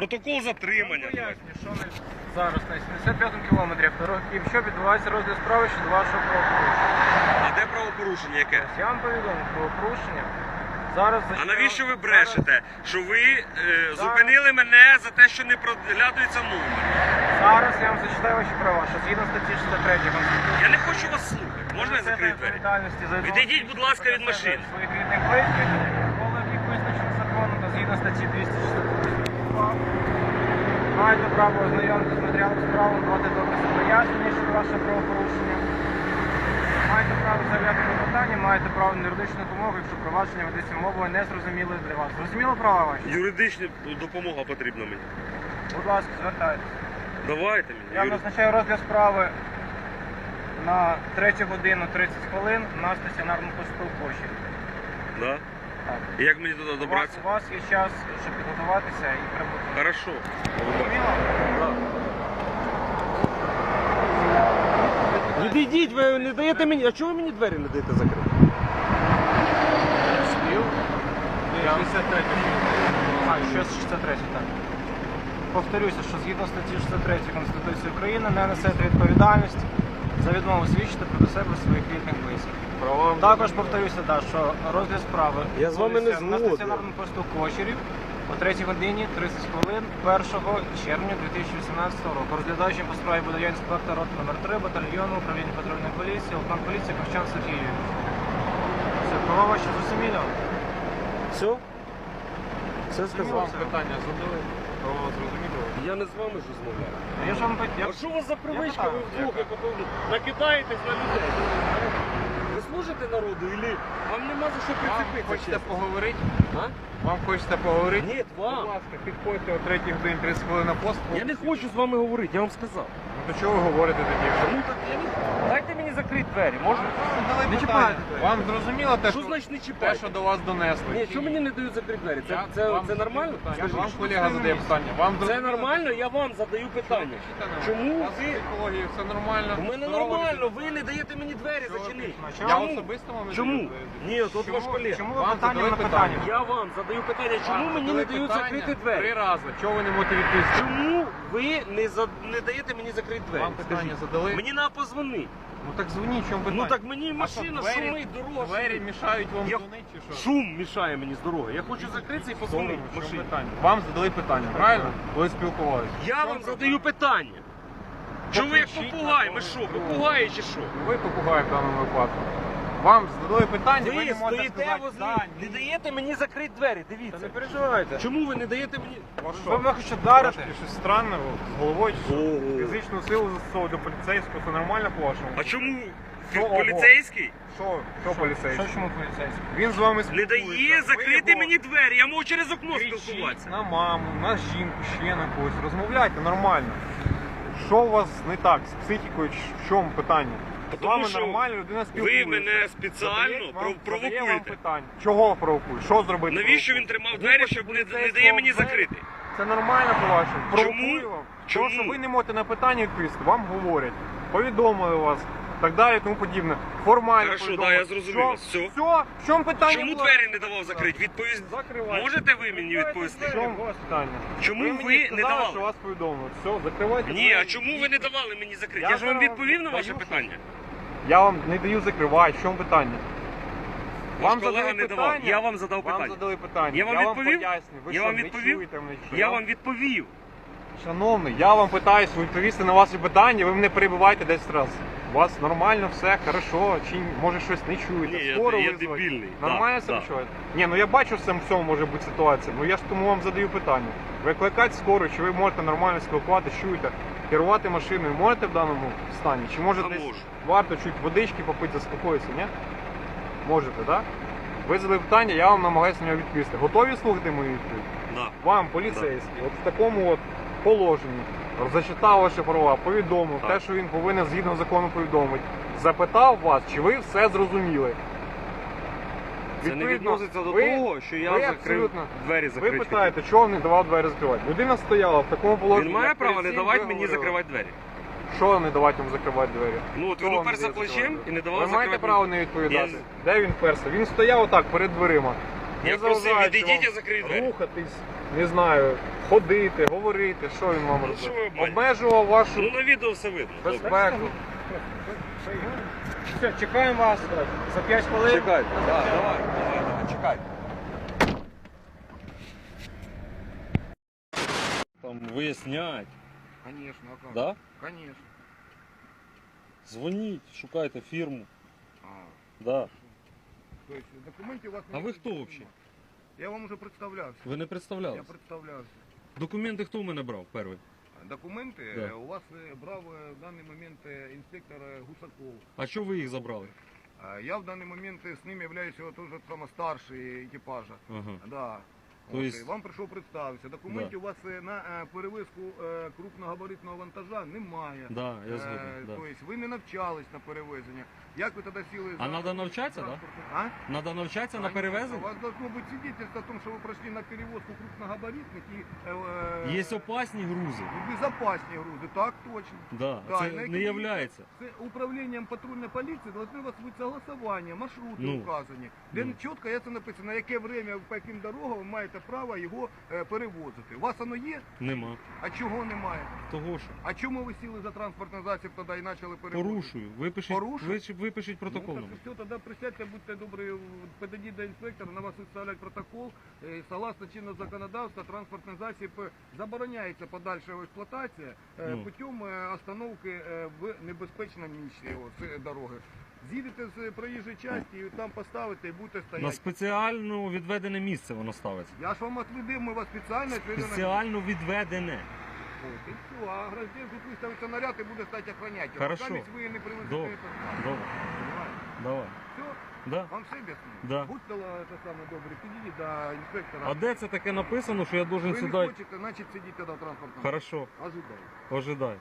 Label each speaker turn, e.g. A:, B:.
A: Протокол затримання.
B: Ми зараз на 75 кілометрі автороків, що відбувається розгляд справи щодо вашого правопорушення.
A: А де правопорушення яке?
B: Я вам повідомив про порушення. Зараз
A: А навіщо ви
B: зараз-
A: брешете? Що ви е, зупинили мене за те, що не проглядується номер?
B: Зараз я вам зачитаю ваші права, що згідно статті 63 Конституції.
A: Я не хочу вас слухати. Можна я закрию двері?
B: відповідальності за
A: Відійдіть, будь ласка, від машини.
B: Своїх рідних близьких, коли їх визначено законом та згідно статті 248 Маєте право ознайомитися з матеріалом справи, давати докази пояснення щодо вашого правопорушення. Маєте право заявляти клопотання, маєте право на юридичну допомогу, якщо провадження ведеться мовою не зрозумілою для вас. Зрозуміло права ваші?
A: Юридична допомога потрібна мені.
B: Будь ласка, звертайтеся.
A: Давайте мені.
B: Я
A: Юри-
B: назначаю розгляд справи на 3 годину 30 хвилин на стаціонарному посту в Поші.
A: Да?
B: Так.
A: І як мені туди
B: У вас,
A: добратися?
B: у вас є час, щоб підготуватися і прибути.
A: Хорошо.
B: Зрозуміло?
A: Відійдіть, ви не даєте мені. А чого ви мені двері не даєте закрити?
B: Спів? 63 А, ще 63 так. Повторюся, що згідно статті 63 Конституції України не несете відповідальність за відмову свідчити проти себе своїх рідних близьких. Також повторюся, да, що розгляд справи
A: Я з вами не
B: відбудеться на
A: згоден.
B: стаціонарному посту Кочерів о 3 годині 30 хвилин 1 червня 2018 року. Розглядаючим по справі буде я інспектор рот номер 3 батальйону управління патрульної поліції, лейтенант поліції Ковчан Сергій Юрійович. Все, права ваші зрозуміло?
A: Все? Все сказав.
B: Вам питання задали, право зрозуміло.
A: Я не з вами ж розмовляю.
B: Я ж вам я...
A: А що у вас за привичка? Ви вдвох як накидаєтесь на людей. Служите народу или вам нема за що
C: Вам
A: прицепитися?
C: хочете
A: чесно?
C: поговорити?
A: А?
C: Вам хочете поговорити?
A: Ні,
C: Будь
A: вам.
C: ласка, підходьте о 3 годині 30 хвилин на пост.
A: Я не хочу з вами говорити, я вам сказав.
C: Ну то чого ви говорите тоді?
A: Ну так я не... мені закрити двері, можна?
C: Не
B: чіпайте.
C: Вам зрозуміло те,
A: Що
C: що,
A: значить не
C: те,
A: чіпайте?
C: що до вас донесли?
A: Ні, що мені не дають закрити двері? Це,
C: Я
A: це,
C: вам
A: це нормально?
C: питання.
A: Скажіть.
C: Вам колега задає питання. Вам
A: Це
C: зрозуміло?
A: нормально, я вам задаю питання. Чому
C: У вас
A: ви?
C: психологія, все нормально?
A: У мене нормально, ви не даєте мені двері зачинити.
C: Я
A: Чому?
C: особисто вам не
A: Чому? Ні, тут ваш колега.
B: Чому ви
C: Вам
B: питання
C: задали
B: на
C: питання.
B: питання?
A: Я вам задаю питання, чому
C: Вам
A: мені
C: задали
A: не дають
C: питання
A: закрити
C: Три
A: двері?
C: рази. Чого ви не можете відповісти?
A: Чому ви не, за... не даєте мені закрити двері?
C: Вам питання
A: Скажіть.
C: задали?
A: Мені треба позвонити.
C: Ну так дзвоніть, чому питання?
A: Ну так мені машина
C: двері-
A: шумить, дорога.
C: Двері мішають вам
A: Я-
C: дзвонити чи що?
A: Шум мішає мені з дороги. Я хочу закритися і позвонити в
C: Чому
A: машині.
C: питання? Вам задали питання, правильно? Ви спілкувалися.
A: Я вам задаю питання. Чому ви як
C: Покричіть
A: попугай?
C: на
A: Ви що,
C: кого?
A: попугаї чи що?
C: Ви попугай в даному випадку. Вам задали питання, ви, не можете
A: стоїте
C: сказати,
A: возле,
C: «Да,
A: не даєте мені закрити двері,
B: Та не
A: дивіться.
B: переживайте.
A: Чому ви не даєте мені...
C: Вас
B: Ви мене хочете вдарити?
C: Трошки щось странне з головою чи що?
A: Ого.
C: Фізичну силу застосовувати до поліцейського, це нормально по-вашому?
A: А чому
C: Що, ого?
A: поліцейський
C: Що, що поліцейський?
B: Що чому поліцейський?
C: Він з вами
A: не
C: спілкується.
A: дає
C: Ви
A: закрити
C: його
A: мені двері? Я можу через окно
C: кричіть
A: спілкуватися.
C: на маму, на жінку, ще на когось. Розмовляйте нормально. Що у вас не так з психікою? чи В чому питання? З вами
A: що
C: нормально людина спілкується.
A: Ви мене спеціально
C: Задає вам- задає вам
A: провокуєте.
C: питання. Чого провокує? Що зробити?
A: Навіщо він тримав двері, щоб не, не дає мені закрити?
C: Це нормально по-вашому. Провокує
A: Чому?
C: вам.
A: Чому?
C: Тому що ви не можете на питання відповісти, вам говорять, повідомили вас, так далі тому подібне. Формально
A: Хорошо,
C: повідомили.
A: да, я зрозумів
C: Що?
A: вас. Все.
C: Все? В чому питання?
A: Чому
C: було?
A: двері не давав закрити? Відповість
C: Закривайте.
A: можете ви мені відповісти?
C: Чому питання?
A: Чому
C: ви
A: ви
C: мені
A: не
C: сказали,
A: давали?
C: що вас повідомили. Все, закривайте.
A: Ні, а
C: двері.
A: чому ви не давали мені закрити?
C: Я
A: Я ж вам
C: зараз
A: відповів на
C: даю,
A: ваше
C: що-
A: питання.
C: Я вам не даю закривати. В чому питання?
A: Ваш
C: Вам
A: колега
C: задали
A: не давав.
C: питання?
A: Я вам задав
C: Вам
A: питання.
C: задали питання.
A: Я вам відповів?
C: поясню. Ви
A: Я
C: що,
A: вам
C: не
A: відповів?
C: чуєте мене, чи що?
A: Я вам відповів.
C: Шановний, я вам питаюсь відповісти на ваші питання, ви мене перебиваєте 10 разів. У вас нормально все, хорошо, чи може щось не чуєте?
A: Ні, я-
C: Скоро
A: я
C: визвати?
A: дебільний.
C: Нормально
A: Да,
C: себе
A: да.
C: чуєте? Ні, ну я бачу, що в цьому може бути ситуація. Ну я ж тому вам задаю питання. Викликати скоро, чи ви можете нормально спілкуватися, чуєте, керувати машиною можете в даному стані? Чи може
A: Та
C: десь
A: можу.
C: варто чуть водички попити, заспокоїтися, ні? Можете, так? Да? Ви задали питання, я вам намагаюся на нього відповісти. Готові слухати мою відповідь?
A: Да.
C: Вам, поліцейський, от в такому от положенні зачитав ваші права, повідомив
A: Так.
C: те, що він повинен згідно закону повідомити, запитав вас, чи ви все зрозуміли.
A: Це не відноситься до
C: ви-
A: того, що я
C: ви
A: закрив
C: абсолютно-
A: двері
C: Ви
A: закриті.
C: питаєте, чого не давав двері закривати? Людина стояла в такому положенні.
A: Він має
C: як
A: право
C: перед
A: не давати
C: ви
A: мені
C: говорили.
A: закривати двері.
C: Що не давати йому закривати двері?
A: Ну от
C: Хто
A: він
C: вам
A: уперся
C: дає
A: плечем
C: закривати?
A: і не давав
C: Ви
A: закривати.
C: маєте право не відповідати.
A: Я-
C: Де він вперся? Він стояв отак перед дверима.
A: Я просив,
D: заважаючи
A: відійдіть,
D: вам
A: я закрию двері.
D: рухатись, не знаю, ходити, говорити, що він вам
A: Ну, що ви?
D: Обмежував вашу
A: Ну на відео все видно.
D: безпеку.
B: Все, чекаємо вас за 5 хвилин.
A: Чекайте, давай, давай, давай, давай, чекайте. Там вияснять,
D: Конечно, а как?
A: да?
D: Конечно.
A: Дзвоніть, шукайте фірму.
D: А,
A: Да.
D: то есть документів у вас
A: А ви хто взагалі?
D: Я вам уже представлявся.
A: Ви не
D: Я
A: представляли?
D: представлявся.
A: Документи хто в мене брав перший?
D: Документи
A: Да.
D: е, у вас е, брав е, в даний момент е, інспектор е, Гусаков.
A: А що ви їх забрали?
D: Я в даний момент е, з ним являюсь теж саме старший екіпажа.
A: Ага.
D: Да.
A: То
D: От,
A: есть-
D: і Вам прийшов представитися. Документів у вас е, на е, перевезку е, крупногабаритного вантажа немає.
A: Да, я
D: Е,
A: згоден. Да.
D: Тобто ви не навчались на перевезення. Як ви тоді сіли
A: А надо навчатися, да?
D: транспорту? А?
A: Надо навчатися на
D: Конечно, У
A: перевезення?
D: вас должно быть свидетельство о том, что вы прошли на перевозку крупногабаритных и э, э,
A: Є опасні грузи.
D: ну, безопаснее грузы, так точно.
A: Да,
D: Да,
A: це
D: і на
A: не
D: які-
A: являється.
D: С управлением патрульной полиции должны у вас быть согласование, маршрути
A: Ну.
D: указані, де
A: Ну.
D: чітко є це написано, на яке время, по яким дорогам ви маєте право його е, перевозити. У вас воно є,
A: Нема.
D: а чого немає?
A: Того що?
D: А чому ви сіли за транспортний засіб тоді і почали перевозити?
A: Порушую. Випишіть,
D: Порушив?
A: вичі- випишіть протокол.
D: Ну, так все, тоді присядьте, будьте добрі, підійдіть до інспектора, на вас виставлять протокол. Е, Согласно чинного законодавства, транспортний засіб е, забороняється подальша його експлуатація е,
A: Ну.
D: путем е, остановки е, в небезпечному місці його, дороги. З'їдете з проїжджої частини і там поставите і будете
A: На
D: стояти.
A: спеціально відведене місце воно ставиться.
D: Я ж вам відведу, ми вас спеціально відведемо.
A: Спеціально відведене.
D: От, і все, а граждан тут виставиться наряд і буде стати охороняти.
A: Хорошо.
D: Поки ви не привезете.
A: Добре.
D: це.
A: Добре. Давай.
D: Все,
A: Да.
D: вам все об'яснили?
A: Да.
D: Будьте ла- це саме добре, підійдіть до інспектора.
A: А де це таке написано, що я должен
D: Ви не
A: сюди?
D: хочете, значить сидіть тоді в транспортному.
A: Хорошо,
D: Ожидайте.
A: ожидай.